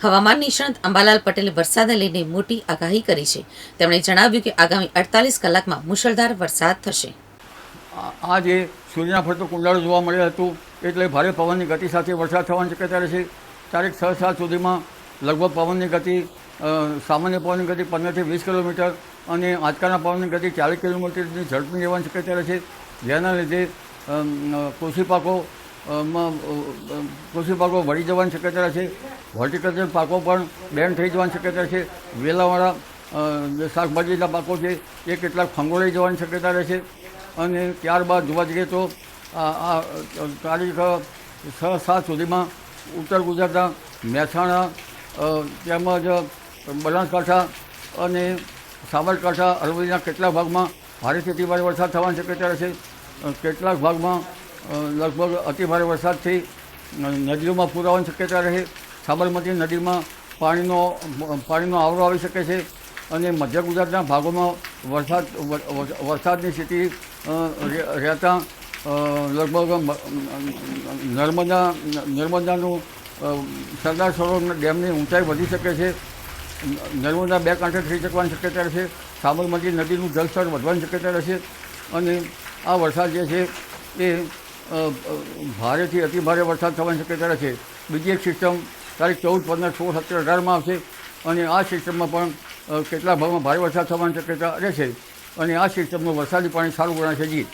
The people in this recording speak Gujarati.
હવામાન નિષ્ણાંત અંબાલાલ પટેલે વરસાદને લઈને મોટી આગાહી કરી છે. તેમણે જણાવ્યું કે આગામી અડતાલીસ કલાકમાં મુશળધાર વરસાદ થશે. આ જે સૂર્યના ફરતું કુંડાળું જોવા મળ્યું હતું, એટલે ભારે પવનની ગતિ સાથે વરસાદ થવાની શક્યતા રહેશે તારીખ છ સાત સુધીમાં લગભગ પવનની ગતિ સામાન્ય પવનની ગતિ પંદરથી વીસ કિલોમીટર અને આજકાલના પવનની ગતિ ચાલીસ કિલોમીટરની ઝડપી રહેવાની શક્યતા રહેશે જેના લીધે કૃષિ પાકો કૃષિ પાકો વળી જવાની શક્યતા રહેશે હોર્ટિકલ્ચર પાકો પણ બેન થઈ જવાની શક્યતા છે. વેલાવાળા જે શાકભાજીના પાકો છે, એ કેટલાક ફંગોળાઈ જવાની શક્યતા રહેશે અને ત્યારબાદ જોવા જઈએ તો આ તારીખ છ સાત સુધીમાં ઉત્તર ગુજરાતના મહેસાણા તેમજ બનાસકાંઠા અને સાબરકાંઠા, અરવલ્લીના કેટલાક ભાગમાં ભારેથી અતિભારે વરસાદ થવાની શક્યતા રહેશે કેટલાક ભાગમાં લગભગ અતિભારે વરસાદથી નદીઓમાં પૂર આવવાની શક્યતા રહે. સાબરમતી નદીમાં પાણીનો પાણીનો આવરો આવી શકે છે અને મધ્ય ગુજરાતના ભાગોમાં વરસાદ, વર- વર- વરસાદની સ્થિતિ રહેતા લગભગ નર્મદા, નર્મદાનું સરદાર સરોવર ડેમની ઊંચાઈ વધી શકે છે. નર્મદા બે કાંઠે થઈ શકવાની શક્યતા રહેશે સાબરમતી નદીનું જળસ્તર વધવાની શક્યતા રહેશે અને આ વરસાદ જે છે એ ભારેથી અતિ ભારે વરસાદ થવાની શક્યતા રહેશે બીજી એક સિસ્ટમ તારીખ ચૌદ, પંદર, સોળ, સત્તર અઢારમાં આવશે. અને આ સિસ્ટમમાં પણ કેટલા ભાગમાં ભારે વરસાદ થવાની શક્યતા રહેશે. અને આ સિસ્ટમનું વરસાદી પાણી સારું ગણાશે જી.